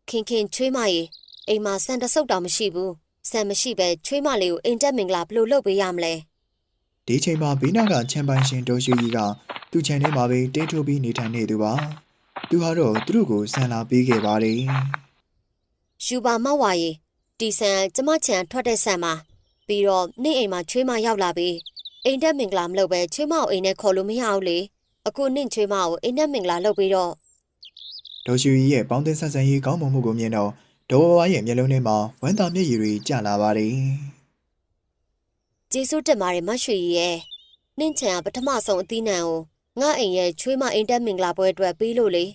ခင်ခင်ချွေးမရေအိမ်မှာစံတဆုပ်တောင်မရှိဘူး စံမရှိပဲချွေးမလေးကိုအိမ်တက်မင်္ဂလာဘယ်လိုလုပ်ပေးရမလဲ။ဒီချိန်မှာဘေးနားကချန်ပိုင်ရှင်ဒေါ်ရှူကြီးကသူ့ချန်ထဲမှာပဲတင်းထိုးပြီးနေထိုင်နေသူပါ။သူဟာတော့သူတို့ကိုဆန်လာပေးခဲ့ပါတယ်။ယူပါမောက်ဝါရေတီဆန်ကျမချန်ထွက်တဲ့ဆန်မှာပြီးတော့နေ့အိမ်မှာချွေးမရောက်လာပြီအိမ်တက်မင်္ဂလာမလုပ်ပဲချွေးမကိုအိမ်နဲ့ခေါ်လို့မရဘူးလေအခုနင့်ချွေးမကိုအိမ်တက်မင်္ဂလာလုပ်ပြီးတော့ဒေါ်ရှူကြီးရဲ့ပေါင်းတင်ဆက်ဆံရေးကောင်းမွန်မှုကိုမြင်တော့ ဒေါ်ဘဝရဲ့မျက်လုံးထဲမှာဝမ်းသာမျက်ရည်တွေကျလာပါတယ်ကျေးဇူးတင်ပါတယ်မတ်ရွှေကြီးရဲ့နင့်ချန်ကပထမဆုံးအသီးနှံကိုငါအိမ်ရဲ့ချွေးမအိမ်တက်မင်္ဂလာပွဲအတွက်ပေးလို့လေ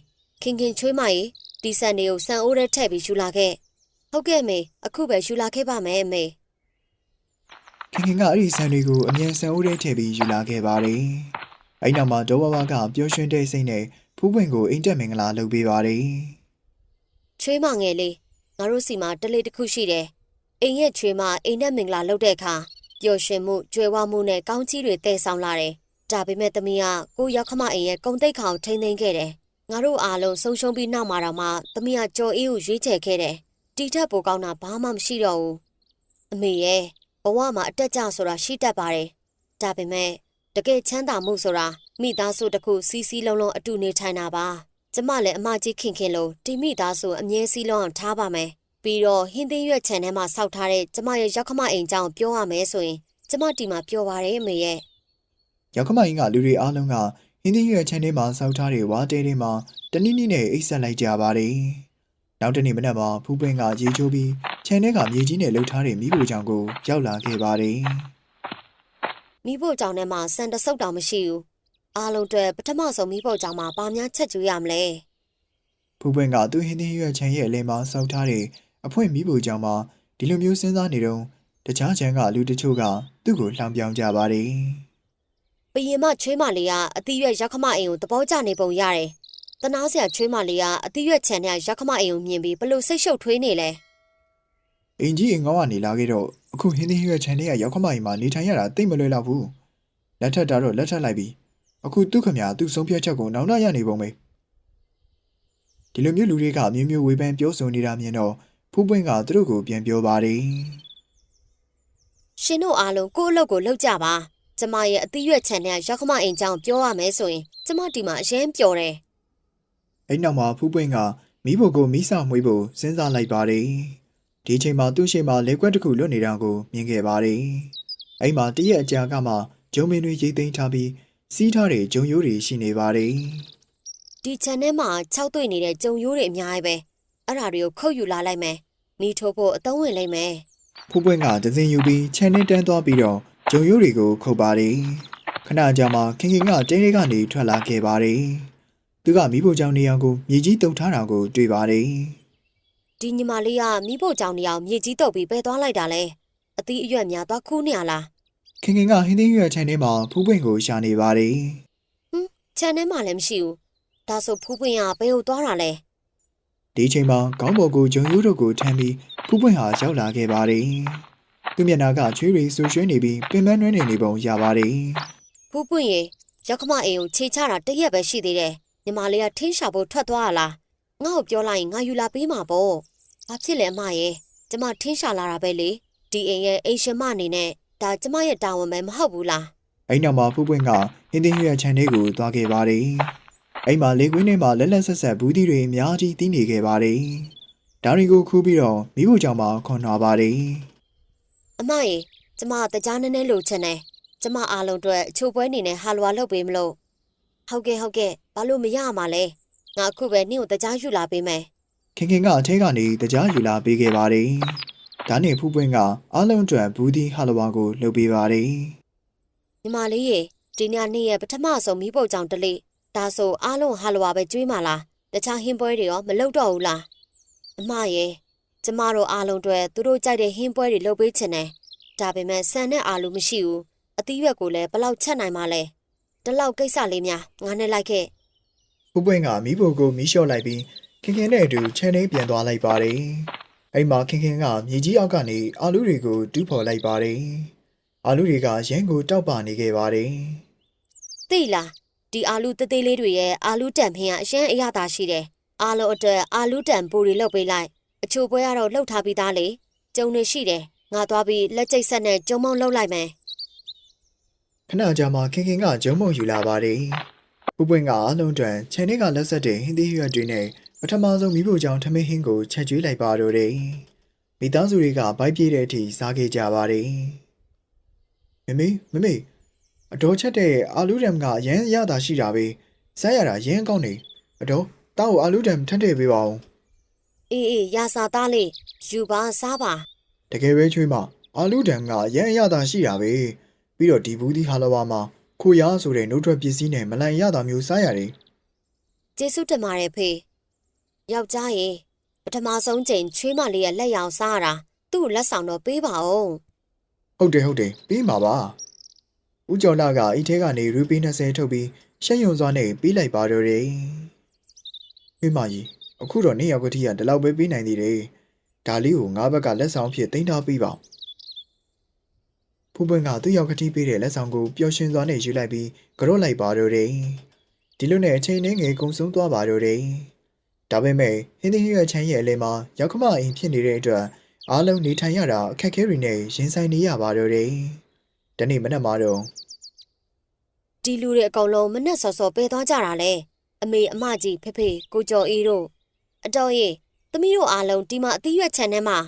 ခင်ခင်ချွေးမရေတီဆန်တွေကိုဆန်အိုးထဲထည့်ပြီးယူလာခဲ့ဟုတ်ကဲ့မေအခုပဲယူလာခဲ့ပါမယ်အမေ။ခင်ခင်ကအဲ့ဒီဆန်တွေကိုအမြန်ဆန်ဦးထဲထည့်ပြီးယူလာခဲ့ပါတယ်။အဲ့နောက်မှာဒေါ်ဘဝကပျော်ရွှင်တဲ့စိတ်နဲ့ဖူးပွင့်ကိုအိမ်တက်မင်္ဂလာလုပ်ပေးပါတယ်ချွေးမငယ်လေး ငါတို့စီမှာတလေးတစ်ခုရှိတယ်အိမ်ရဲ့ချွေးမအိမ်တက်မင်္ဂလာလုပ်တဲ့အခါပျော်ရွှင်မှုကြွယ်ဝမှုနဲ့ကောင်းချီးတွေတည်ဆောင်လာတယ်ဒါပေမဲ့သမီးကကိုယ့်ရောက်ခမအိမ်ရဲ့ဂုံတိတ်ခေါင်ထိမ့်သိမ်းခဲ့တယ်ငါတို့အားလုံးဆုံးရှုံးပြီးနောက်မှာတော့မှသမီးကကြော်အေးကိုရွေးချယ်ခဲ့တယ်တီထက်ပိုကောင်းတာဘာမှမရှိတော့ဘူးအမေရဲ့ဘဝမှာအတက်ကြဆိုတာရှိတတ်ပါတယ်ဒါပေမဲ့တကယ်ချမ်းသာမှုဆိုတာမိသားစုတစ်ခုစီးစီးလုံးလုံးအတူနေထိုင်တာပါ ကျမလည်းအမကြီးခင်ခင်လို့ဒီမိသားစုအမြဲစည်းလုံးအောင်ထားပါမယ်။ပြီးတော့ဟင်းသင်းရွက်ချန်ထဲမှာစောက်ထားတဲ့ကျမရဲ့ရောက်ခမအိမ်ကြောင့်ပြောရမယ်ဆိုရင်ကျမဒီမှာပြောပါရအမေရဲ့။ရောက်ခမရင်ကလူတွေအားလုံးကဟင်းသီးရွက်ချန်ထဲမှာစောက်ထားတဲ့ဝါတဲထဲမှာတနည်းနည်းနဲ့အိတ်ဆက်လိုက်ကြပါတယ်နောက်တစ်နေ့မနက်မှာဖူးပွင့်ကရေချိုးပြီးခြံထဲကမြေကြီးနဲ့လှုပ်ထားတဲ့မိဖို့ကြောင့်ကိုရောက်လာခဲ့ပါတယ်မိဖို့ကြောင့်ထဲမှာစံတဆုပ်တောင်မရှိဘူး အားလုံးအတွက်ပထမဆုံးမိဖို့ကြောင့်မှာဘာများချက်ကျွေးရမလဲဖူးပွင့်ကသူ့ဟင်းသင်းရွက်ခြံရဲ့အလယ်မှာစောက်ထားတဲ့အဖွင့်မိဖို့ကြောင့်မှာဒီလိုမျိုးစဉ်းစားနေတော့တခြားခြံကလူတချို့ကသူ့ကိုလှောင်ပြောင်ကြပါတယ်ဘယင်မချွေးမလေးကအသီးရွက်ရောက်ခမအိမ်ကိုသဘောကျနေပုံရတယ်တနာစရာချွေးမလေးကအသီးရွက်ချန်တဲ့ရောက်ခမအိမ်ကိုမြင်ပြီးဘလို့စိတ်ရှုပ်ထွေးနေလဲအင်ကြီးအင်ကောင်းကနေလာခဲ့တော့အခုဟင်းသင်းရွက်ခြံထဲကရောက်ခမကြီးမှာနေထိုင်ရတာတိတ်မလွယ်တော့ဘူးလက်ထက်တာတော့လက်ထက်လိုက်ပြီ အခုသူ့ခမညာသူ့ဆုံးဖြတ်ချက်ကိုနောက်နောက်ရနေပုံပဲဒီလိုမျိုးလူတွေကအမျိုးမျိုးဝေဖန်ပြောဆိုနေတာမြင်တော့ဖူးပွင့်ကသူတို့ကိုပြန်ပြောပါတယ်ရှင်တို့အားလုံးကိုယ့်အလုပ်ကိုလုပ်ကြပါကျမရဲ့အသီးရွက်ချန်တဲ့ရောက်ခမအိမ်ကြောင့်ပြောရမယ်ဆိုရင်ကျမဒီမှာအရင်ပျော်တယ်အဲ့နောက်မှာဖူးပွင့်ကမိဖို့ကိုမိစာမွေးဖို့စဉ်းစားလိုက်ပါတယ်ဒီအချိန်မှာသူ့ရှိမှလေကွက်တစ်ခုလွတ်နေတာကိုမြင်ခဲ့ပါတယ်အဲ့မှာတရက်အကြာကမှဂျုံမင်းတွေရိတ်သိမ်းထားပြီး စီးထားတဲ့ဂျုံရိုးတွေရှိနေပါတယ်ဒီချန်ထဲမှာ၆တွေ့နေတဲ့ကြုံရိုးတွေအများကြီးပဲအဲ့ဒါတွေကိုခုတ်ယူလာလိုက်မယ်မိထိုးဖို့အသုံးဝင်လိုက်မယ်ဖူးပွင့်ကဒဇင်ယူပြီးခြံနဲ့တန်းသွားပြီးတော့ဂျုံရိုးတွေကိုခုတ်ပါတယ်ခဏကြာမှခင်ခင်ကတဲလေးကနေထွက်လာခဲ့ပါတယ်သူကမိဖို့ကြောင့်နေအောင်ကိုမြေကြီးတုပ်ထားတာကိုတွေ့ပါတယ်ဒီညီမလေးကမိဖို့ကြောင့်နေအောင်မြေကြီးတုပ်ပြီးပဲသွားလိုက်တာလဲအသီးအရွက်များသွားခူးနေရလား ခင်ခင်ကဟင်းသင်းရွက်ခြံထဲမှာဖူးပွင့်ကိုရှာနေပါတယ်ခြံထဲမှာလည်းမရှိဘူးဒါဆိုဖူးပွင့်ကဘယ်ကိုသွားတာလဲဒီအချိန်မှာခေါင်းပေါ်ကိုဂျုံရိုးတို့ကိုထမ်းပြီးဖူးပွင့်ဟာရောက်လာခဲ့ပါတယ်သူမျက်နှာကချွေးတွေဆူရွှဲနေပြီးပင်ပန်းနှွှဲနေနေပုံရပါတယ်ဖူးပွင့်ရေရောက်ခမအိမ်ကိုခြေချတာတရက်ပဲရှိသေးတယ်ညီမလေးကထင်းရှာဖို့ထွက်သွားရလားငါ့ကိုပြောလိုက်ရင်ငါယူလာပေးမှာပေါ့ဘာဖြစ်လဲအမရေကျမထင်းရှာလာတာပဲလေဒီအိမ်ရဲ့အိမ်ရှင်မအနေနဲ့ ဒါကျမရဲ့တာဝန်ပဲမဟုတ်ဘူးလားအဲ့နောက်မှာဖူးပွင့်ကဟင်းသင်းရွက်ခြံထဲကိုသွားခဲ့ပါတယ်အဲ့မှာလေကွင်းထဲမှာလက်လက်ဆက်ဆက်ဘူးသီးတွေအများကြီးတီးနေခဲ့ပါတယ်ဒါတွေကိုခူးပြီးတော့မိဖို့ကြောင့်မှခွန်ထွားပါတယ်အမရေကျမတကြားနည်းနည်းလိုချင်တယ်ကျမအားလုံးအတွက်အချို့ပွဲနေနဲ့ဟာလွာလုပ်ပေးမလို့ဟုတ်ကဲ့ဟုတ်ကဲ့ဘာလို့မရမှာလဲငါအခုပဲနင့်ကိုတကြားယူလာပေးမယ်ခင်ခင်ကအထဲကနေတကြားယူလာပေးခဲ့ပါတယ် ဒါနဲ့ဖူးပွင့်ကအားလုံးအတွက်ဘူးသီးဟာလဝါကိုလုပ်ပေးပါတယ်ညီမလေးရေဒီညနေ့ရဲ့ပထမဆုံးမီးပုတ်ကြောင်တလေးဒါဆိုအားလုံးဟာလွာပဲကျွေးမလားတခြားဟင်းပွဲတွေရောမလုပ်တော့ဘူးလားအမရေကျမတို့အားလုံးအတွက်သူတို့ကြိုက်တဲ့ဟင်းပွဲတွေလုပ်ပေးချင်တယ်ဒါပေမဲ့ဆန်နဲ့အာလူမရှိဘူးအသီးရွက်ကိုလည်းဘယ်လောက်ချက်နိုင်မှလဲဒီလောက်ကိစ္စလေးများငါနဲ့လိုက်ခဲ့ဖူးပွင့်ကမိဖို့ကိုမီးလျှော့လိုက်ပြီးခင်ခင်နဲ့အတူခြံထဲပြန်သွားလိုက်ပါတယ် အဲ့မှာခင်ခင်ကမြေကြီးအောက်ကနေအာလူတွေကိုတူးဖော်လိုက်ပါတယ်အာလူတွေကရမ်းကိုတောက်ပနေခဲ့ပါတယ်သိလားဒီအာလူသေးသေးလေးတွေရဲ့အာလူတန်ဖင်ကအရှမ်းအရသာရှိတယ်အားလုံးအတွက်အာလူတန်ပူတွေလုပ်ပေးလိုက်အချို့ပွဲကတော့လှုပ်ထားပြီးသားလေကျုံနေရှိတယ်ငါသွားပြီးလက်ကျိတ်ဆက်နဲ့ကျုံမောင်းလှုပ်လိုက်မယ်ခဏကြာမှခင်ခင်ကဂျုံမုံယူလာပါတယ်ဖူးပွင့်ကအားလုံးအတွက်ခြံထဲကလက်ဆက်တဲ့ဟင်းသီးရွက်တွေနဲ့ ပထမဆုံးမိဖို့ကြောင့်ထမင်းဟင်းကိုချက်ကျွေးလိုက်ပါတော့တယ်မိသားစုတွေကဘိုက်ပြေးတဲ့အထိစားခဲ့ကြပါတယ်မမေမမေအတော်ချက်တဲ့အာလူဒမ်ကအရန်ရတာရှိတာပဲစားရတာရန်ကောင်းနေအတော်တောက်ကိုအာလူဒမ်ထပ်ထည့်ပေးပါဦးအေးအေးရာစာသားလေးယူပါစားပါတကယ်ပဲချွေးမအာလူဒမ်ကရန်ရတာရှိတာပဲပြီးတော့ဒီဘူးဒီဟာလဝါမှာခိုရားဆိုတဲ့နှုတ်ထွက်ပစ္စည်းနဲ့မလန်ရတာမျိုးစားရတယ်ကျေးဇူးတင်ပါတယ်ဖေ ယောက်ျားရေပထမဆုံးချိန်ချွေးမလေးရဲ့လက်ရောင်စားရတာသူ့ကိုလက်ဆောင်တော့ပေးပါဦးဟုတ်တယ်ဟုတ်တယ်ပြီးမှာပါဦးကျော်လာကအိတ်ထဲကနေရူပီ20ထုတ်ပြီးရှက်ယုံစွာနဲ့ပြီးလိုက်ပါတော့တယ်မိမကြီးအခုတော့နေရောက်ကတိကဒီလောက်ပဲပြီးနိုင်သေးတယ်ဒါလေးကိုငါးဘက်ကလက်ဆောင်အဖြစ်တင်ထားပြီးပါဖူးပွင့်ကသူ့ရောက်ကတိပေးတဲ့လက်ဆောင်ကိုပျော်ရွှင်စွာနဲ့ယူလိုက်ပြီးကြော့လိုက်ပါတော့တယ်ဒီလိုနဲ့အချိန်နဲ့ငယ်ကုံဆုံးသွားပါတော့တယ် ဒါပေမဲ့ဟင်းသီးရွက်ချမ်းရဲ့အလဲမှာရောက်ခမအိမ်ဖြစ်နေတဲ့အတွက်အားလုံးနေထိုင်ရတာအခက်အခဲတွေနဲ့ရင်ဆိုင်နေရပါတော့တယ်ဒီနေ့မနက်မှာတော့ဒီလူတွေအကုန်လုံးမနဲ့စော်စော်ပေးသွားကြတာလေအမေအမကြီးဖေဖေကိုကျော်အေးတို့အတော်ရေသမီးတို့အားလုံးဒီမှာအသီးရွက်ချန်ထဲမှာ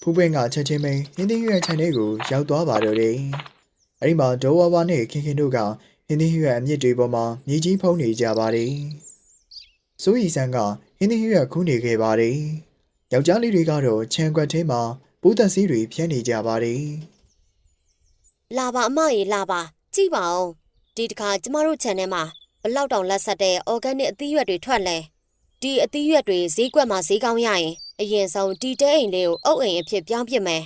ဖူးပွင့်ကချက်ချင်းပဲဟင်းသီးရွက်ခြံထဲကိုရောက်သွားပါတော့တယ်။အဲဒီမှာဒေါ်ဝါဝါနဲ့ခင်ခင်တို့ကဟင်းသီးရွက်အမြစ်တွေပေါ်မှာမြေကြီးဖုံးနေကြပါတယ်။ စိုးရီဆန်းကဟဟင်းသီးဟင်းရွက်ခူးနေခဲ့ပါတယ်။ယောက်ျားလေးတွေကတော့ခြံကွက်ထဲမှာပိုးသက်စီးတွေဖြန်းနေကြပါတယ်လာပါအမရေလာပါကြည့်ပါဦးဒီတစ်ခါကျမတို့ channel မှာဘလောက်တောင်လက်ဆက်တဲ့ organic အသီးရွက်တွေထွက်လဲဒီအသီးရွက်တွေဈေးကွက်မှာဈေးကောင်းရရင်အရင်ဆုံးဒီတဲအိမ်လေးကိုအုတ်အိမ်အဖြစ်ပြောင်းပြစ်မယ်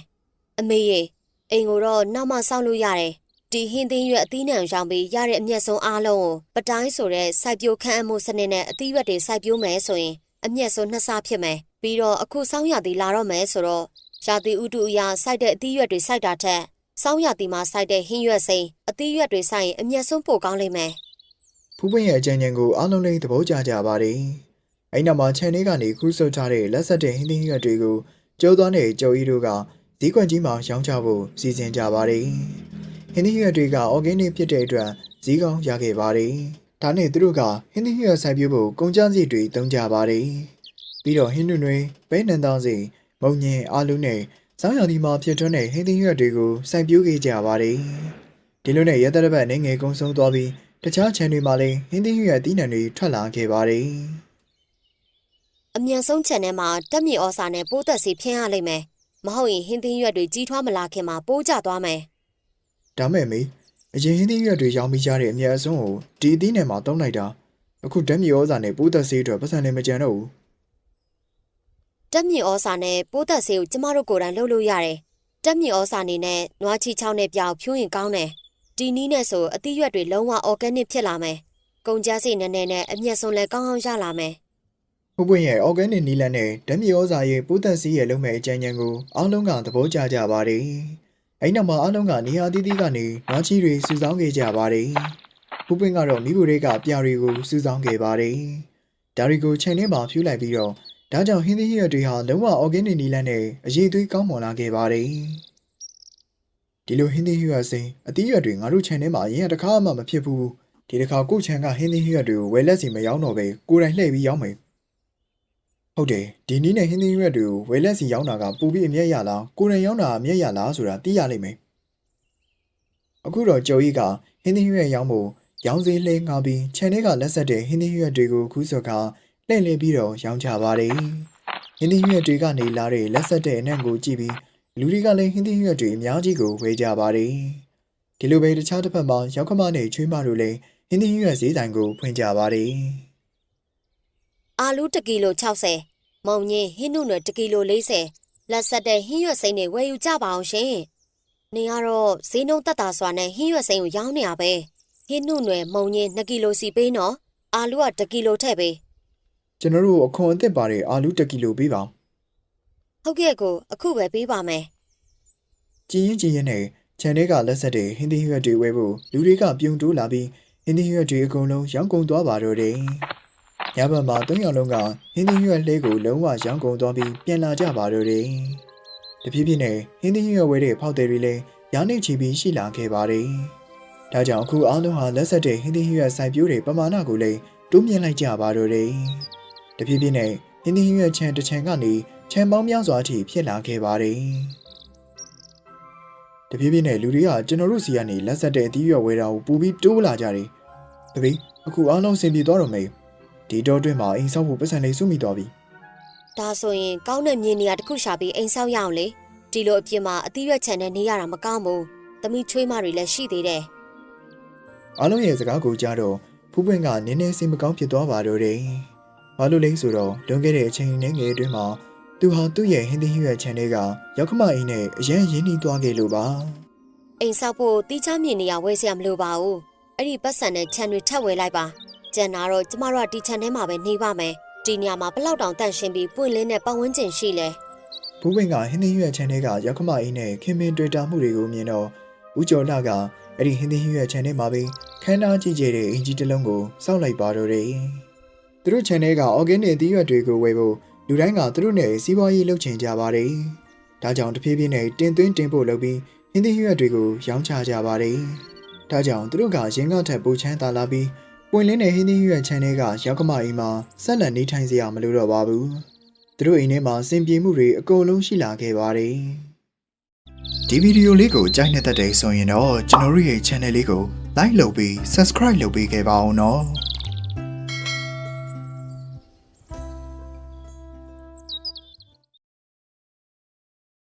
အမေရေအိမ်ကိုတော့နောက်မှစောင့်လို့ရတယ် ဒီဟင်းသင်းရွက်အသီးနှံရောင်းပြီးရတဲ့အမျက်ဆုံးအားလုံးကိုပတိုင်းဆိုတဲ့စိုက်ပျိုးခန့်အမှုစနစ်နဲ့အသီးရွက်တွေစိုက်ပျိုးမယ်ဆိုရင်အမျက်ဆုံးနှစ်ဆဖြစ်မယ်ပြီးတော့အခုစောင်းရသည်လာတော့မယ်ဆိုတော့ရာသီဥတုအရာစိုက်တဲ့အသီးရွက်တွေစိုက်တာထက်စောင်းရသည်မှာစိုက်တဲ့ဟင်းရွက်စိမ်းအသီးရွက်တွေစိုက်ရင်အမျက်ဆုံးပိုကောင်းလိမ့်မယ်။ဖူးပွင့်ရဲ့အကြံဉာဏ်ကိုအားလုံးလေးသဘောကျကြပါတယ်။အဲ့နောက်မှာခြံထဲကနေခူးဆုပ်ထားတဲ့လက်ဆက်တဲ့ဟင်းသီးဟင်းရွက်တွေကိုကျိုးသွားတဲ့ကြော်ဤတို့ကဈေးကွက်ကြီးမှာရောင်းချဖို့စီစဉ်ကြပါတယ်။ ဟင်းသီးဟင်းရွက်တွေက organic ဖြစ်တဲ့အတွက်ဈေးကောင်းရခဲ့ပါတယ်။ဒါနဲ့သူတို့ကဟင်းသီးဟင်းရွက်စိုက်ပျိုးဖို့ကုန်ကျစရိတ်တွေသုံးကြပါတယ်။ပြီးတော့ဟင်းနွတွေပဲနံတောင်းစီမုံညင်အာလူနဲ့စောင်းရောင်ဒီမှာဖြစ်ထွန်းတဲ့ဟင်းသီးဟင်းရွက်တွေကိုစိုက်ပျိုးခဲ့ကြပါတယ်။ဒီလိုနဲ့ရသက်တစ်ပတ်နေငယ်ကုန်းဆုံးသွားပြီးတခြားခြံတွေမှာလည်းဟင်းသီးဟင်းရွက်သီးနှံတွေထွက်လာခဲ့ပါတယ်အမြန်ဆုံး channel မှာတက်မြေဩစာနဲ့ပိုးသက်စီဖြင်းရလိမ့်မယ်မဟုတ်ရင်ဟင်းသင်းရွက်တွေကြီးထွားမလာခင်မှာပိုးကျသွားမယ်။ ဒါမဲ့မေအရင်ဟင်းသီးဟင်းရွက်တွေရောင်းပြီးကြတဲ့အမြတ်အစွန်းကိုဒီအသီးနှံမှာတုံးလိုက်တာအခုဓာတ်မြေဩဇာနဲ့ပိုးသက်ဆေးအတွက်ပတ်စံလည်းမကြံတော့ဘူးတက်မြေဩစာနဲ့ပိုးသက်စီကိုကျမတို့ကိုယ်တိုင်လုပ်လို့ရတယ်တက်မြေဩစာနေနဲ့နွားချီချောင်းနဲ့ပြောင်ဖြိုးရင်ကောင်းတယ်ဒီနီးနဲ့ဆိုအသီးရွက်တွေလုံးဝ organic ဖြစ်လာမယ်ကုန်ကြစိတ်နည်းနည်းနဲ့အမျက်ဆုံးလည်းကောင်းကောင်းရလာမယ်။ဖူးပွင့်ရဲ့ organic နီလန်နဲ့ဓာတ်မြေဩဇာရဲ့ပိုးသက်ဆေးရဲ့လုံးမဲ့အကြံဉာဏ်ကိုအားလုံးကသဘောကျကြပါတယ်။ အဲ့နောက်မှာအားလုံးကနေဟာသီးသီးကနေနွားချီတွေစုဆောင်းခဲ့ကြပါတယ်။ဖူးပွင့်ကတော့မိဖို့တွေကပြာတွေကိုစုဆောင်းခဲ့ပါတယ်။ဒါတွေကိုခြံထဲမှာဖြူးလိုက်ပြီးတော့ဒါကြောင့်ဟင်းသီးဟင်းရွက်တွေဟာလုံးဝ organic နီလန်နဲ့အရေးသွေးကောင်းမွန်လာခဲ့ပါတယ်။ဒီလိုဟင်းသီးဟင်းရွက်စိမ်းအသီးရွက်တွေငါတို့ခြံထဲမှာအရင်ကတစ်ခါမှမဖြစ်ဘူးဒီတစ်ခါကိုယ့်ခြံကဟင်းသီးဟင်းရွက်တွေကိုဝယ်လက်စီမရောင်းတော့ပဲကိုယ်တိုင်လှည့်ပြီးရောင်းမယ် ဟုတ်တယ်ဒီနည်းနဲ့ဟင်းသီးဟင်းရွက်တွေကိုဝယ်လက်စီရောင်းတာကပူပြီးအမျက်ရလားကိုယ်တိုင်ရောင်းတာအမျက်ရလားဆိုတာသိရလိမ့်မယ်အခုတော့ကျော်ကြီးကဟင်းသီးဟင်းရွက်ရောင်းဖို့ရောင်းစည်းလှဲငါပြီးခြံထဲကလက်ဆက်တဲ့ဟင်းသီးဟင်းရွက်တွေကိုခူးစော်ကလှည့်လည်ပြီးတော့ရောင်းချပါတယ်ဟင်းသီးဟင်းရွက်တွေကနေလာတဲ့လက်ဆက်တဲ့အနံ့ကိုကြည့်ပြီးလူတွေကလည်းဟင်းသီးဟင်းရွက်တွေအများကြီးကိုဝယ်ကြပါတယ်။ဒီလိုပဲတခြားတစ်ဖက်မှာရောက်ခမနဲ့ချွေးမတို့လည်းဟင်းသီးဟင်းရွက်ဈေးဆိုင်ကိုဖွင့်ကြပါတယ် အာလူ1ကီလို60မုံညင်းဟင်းနုနယ်1ကီလို40လက်ဆက်တဲ့ဟင်းရွက်စိမ်းတွေဝယ်ယူကြပါအောင်ရှင်နေကတော့ဈေးနှုန်းတက်တာစွာနဲ့ဟင်းရွက်စိမ်းကိုရောင်းနေရပဲဟင်းနုနယ်မုံညင်း2ကီလိုစီပေးနော်အာလူက1ကီလိုထည့်ပေး။ကျွန်တော်တို့အခွန်အသစ်ပါတဲ့အာလူ1ကီလိုပေးပါဟုတ်ကဲ့ကိုအခုပဲပေးပါမယ်။ကြည်ရင်ကြည်ရင်နဲ့ခြံထဲကလက်ဆက်တဲ့ဟင်းသီးဟင်းရွက်တွေဝယ်ဖို့လူတွေကပြုံတိုးလာပြီးဟင်းသီးဟင်းရွက်တွေအကုန်လုံးရောင်းကုန်သွားပါတော့တယ်။ ညဘက်မှာသုံးယောက်လုံးကဟင်းသီးဟင်းရွက်လှဲကိုလုံးဝရောင်းကုန်သွားပြီးပြန်လာကြပါတော့တယ်။တဖြည်းဖြည်းနဲ့ဟင်းသီးဟင်းရွက်ဝယ်တဲ့ဖောက်သည်တွေလည်းရောင်းနေချီပြီးရှိလာခဲ့ပါတယ်။ဒါကြောင့်အခုအားလုံးဟာလက်ဆက်တဲ့ဟင်းသီးဟင်းရွက်စိုက်ပျိုးတဲ့ပမာဏကိုလည်းတိုးမြင့်လိုက်ကြပါတော့တယ်။တဖြည်းဖြည်းနဲ့ဟင်းသီးဟင်းရွက်ချံတစ်ချံကနေချံပေါင်းများစွာအထိဖြစ်လာခဲ့ပါတယ်။တဖြည်းဖြည်းနဲ့လူတွေကကျွန်တော်တို့စီကနေလက်ဆက်တဲ့အသီးရွက်ဝယ်တာကိုပူပြီးတိုးလာကြတယ်။တပီအခုအားလုံးစင်ပြေသွားတော့မေ။ ဒီတော့အတွင်းမှာအိမ်ဆောက်ဖို့ပတ်စံလေးစုမိသွားပြီဒါဆိုရင်ကောင်းတဲ့မြေနေရာတစ်ခုရှာပြီးအိမ်ဆောက်ရအောင်လေဒီလိုအပြင်မှာအသီးရွက်ချန်နဲ့နေရတာမကောင်းဘူးသမီးချွေးမတွေလည်းရှိသေးတယ်။အားလုံးရဲ့စကားကိုကြားတော့ဖူးပွင့်ကနည်းနည်းစိတ်မကောင်းဖြစ်သွားပါတော့တယ်။ဘာလို့လဲဆိုတော့လွန်ခဲ့တဲ့အချိန်နဲ့ငယ်အတွင်းမှာသူဟာသူ့ရဲ့ဟင်းသီးဟင်းရွက်ချန်တွေကရောက်ခမအိမ်နဲ့အရင်ရင်းနှီးသွားခဲ့လို့ပါအိမ်ဆောက်ဖို့တီးချမြေနေရာဝယ်စရာမလိုပါဘူးအဲ့ဒီပတ်စံနဲ့ခြံတွေထပ်ဝယ်လိုက်ပါ ကျန်တာတော့ကျမတို့ကဒီခြံထဲမှာပဲနေပါမယ်ဒီနေရာမှာဘလောက်တောင်တန့်ရှင်းပြီးပွင့်လင်းတဲ့ပတ်ဝန်းကျင်ရှိလဲ။ဖူးပွင့်ကဟင်းသီးဟင်းရွက်ချန်တွေကရောက်ခမအိမ်နဲ့ခင်မင်တွေ့တာမှုတွေကိုမြင်တော့ဦးကျော်လှကအဲ့ဒီဟင်းသီးဟင်းရွက်ချန်ထဲမှာပဲခန်းသားကြည့်ကြတဲ့အင်ဂျီတစ်လုံးကိုစောက်လိုက်ပါတော့တယ်။သူတို့ချန်ထဲက organic အသီးရွက်တွေကိုဝယ်ဖို့လူတိုင်းကသူတို့နဲ့စီးပွားရေးလုပ်ချင်ကြပါတယ်။ဒါကြောင့်တဖြည်းဖြည်းနဲ့တင်သွင်းတင်ပို့လုပ်ပြီးဟင်းသီးဟင်းရွက်တွေကိုရောင်းချကြပါတယ်။ဒါကြောင့်သူတို့ကရင်းကထက်ပိုချမ်းသာလာပြီး ပွင့်လင်းတဲ့ဟင်းသီးဟင်းရွက်ချန်ထဲကရောက်ကမအိမ်မှာဆက်လက်နေထိုင်စရာမလိုတော့ပါဘူး။သူတို့အိမ်ထဲမှာစင်ပြေမှုတွေအကုန်လုံးရှိလာခဲ့ပါတယ်။ဒီဗီဒီယိုလေးကိုကြိုက်နေတဲ့တဲ့ဆိုရင်တော့ကျွန်တော်တို့ရဲ့ channel လေးကို like လုပ်ပြီး subscribe လုပ်ပေးခဲ့ပါအောင်နော်။